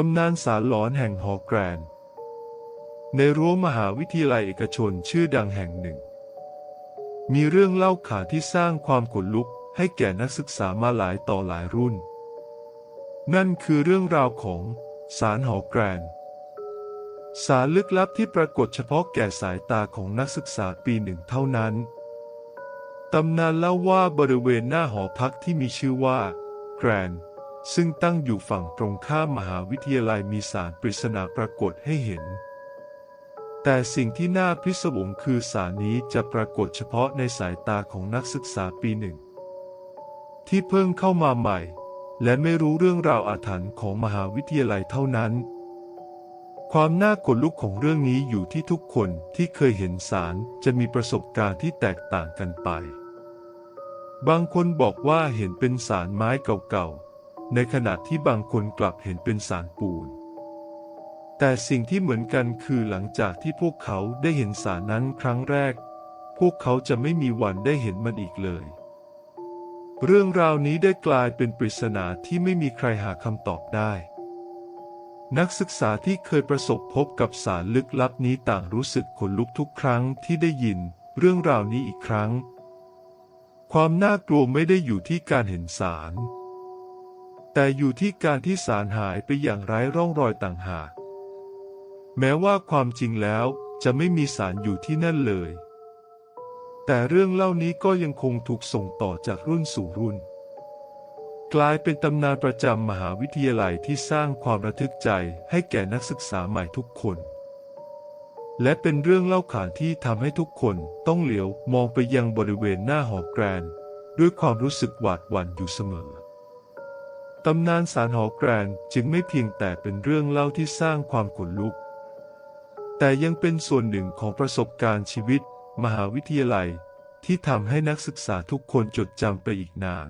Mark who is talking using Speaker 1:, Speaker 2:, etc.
Speaker 1: ตำนานสารหลอนแห่งหอแกรน ในรั้วมหาวิทยาลัยเอกชนชื่อดังแห่งหนึ่ง มีเรื่องเล่าขานที่สร้างความขนลุกให้แก่นักศึกษามาหลายต่อหลายรุ่น นั่นคือเรื่องราวของสารหอแกรน สารลึกลับที่ปรากฏเฉพาะแก่สายตาของนักศึกษาปีหนึ่งเท่านั้นตำนานเล่าว่าบริเวณหน้าหอพักที่มีชื่อว่า แกรน ซึ่งตั้งอยู่ฝั่งตรงข้ามมหาวิทยาลัยมีสารปริศนาปรากฏให้เห็น แต่สิ่งที่น่าพิศวงคือสารนี้จะปรากฏเฉพาะในสายตาของนักศึกษาปีหนึ่ง ที่เพิ่งเข้ามาใหม่ และไม่รู้เรื่องราวอาถรรพ์ของมหาวิทยาลัยเท่านั้น ความน่าขนลุกของเรื่องนี้อยู่ที่ทุกคนที่เคยเห็นสารจะมีประสบการณ์ที่แตกต่างกันไป บางคนบอกว่าเห็นเป็นสารไม้เก่าๆ ในขณะที่บางคนกลับเห็นเป็นสารปูน แต่สิ่งที่เหมือนกันคือหลังจากที่พวกเขาได้เห็นสารนั้นครั้งแรก พวกเขาจะไม่มีวันได้เห็นมันอีกเลย เรื่องราวนี้ได้กลายเป็นปริศนาที่ไม่มีใครหาคำตอบได้ นักศึกษาที่เคยประสบพบกับสารลึกลับนี้ต่างรู้สึกขนลุกทุกครั้งที่ได้ยินเรื่องราวนี้อีกครั้ง ความน่ากลัวไม่ได้อยู่ที่การเห็นสาร แต่อยู่ที่การที่สารหายไปอย่างไร้ร่องรอยต่างหาก แม้ว่าความจริงแล้วจะไม่มีสารอยู่ที่นั่นเลย แต่เรื่องเล่านี้ก็ยังคงถูกส่งต่อจากรุ่นสู่รุ่น กลายเป็นตำนานประจำมหาวิทยาลัยที่สร้างความระทึกใจให้แก่นักศึกษาใหม่ทุกคน และเป็นเรื่องเล่าขานที่ทำให้ทุกคนต้องเหลียวมองไปยังบริเวณหน้าหอแกรนด้วยความรู้สึกหวาดหวั่นอยู่เสมอ ตำนานสารหอแกรนจึงไม่เพียงแต่เป็นเรื่องเล่าที่สร้างความขนลุก แต่ยังเป็นส่วนหนึ่งของประสบการณ์ชีวิต มหาวิทยาลัยที่ทำให้นักศึกษาทุกคนจดจำไปอีกนาน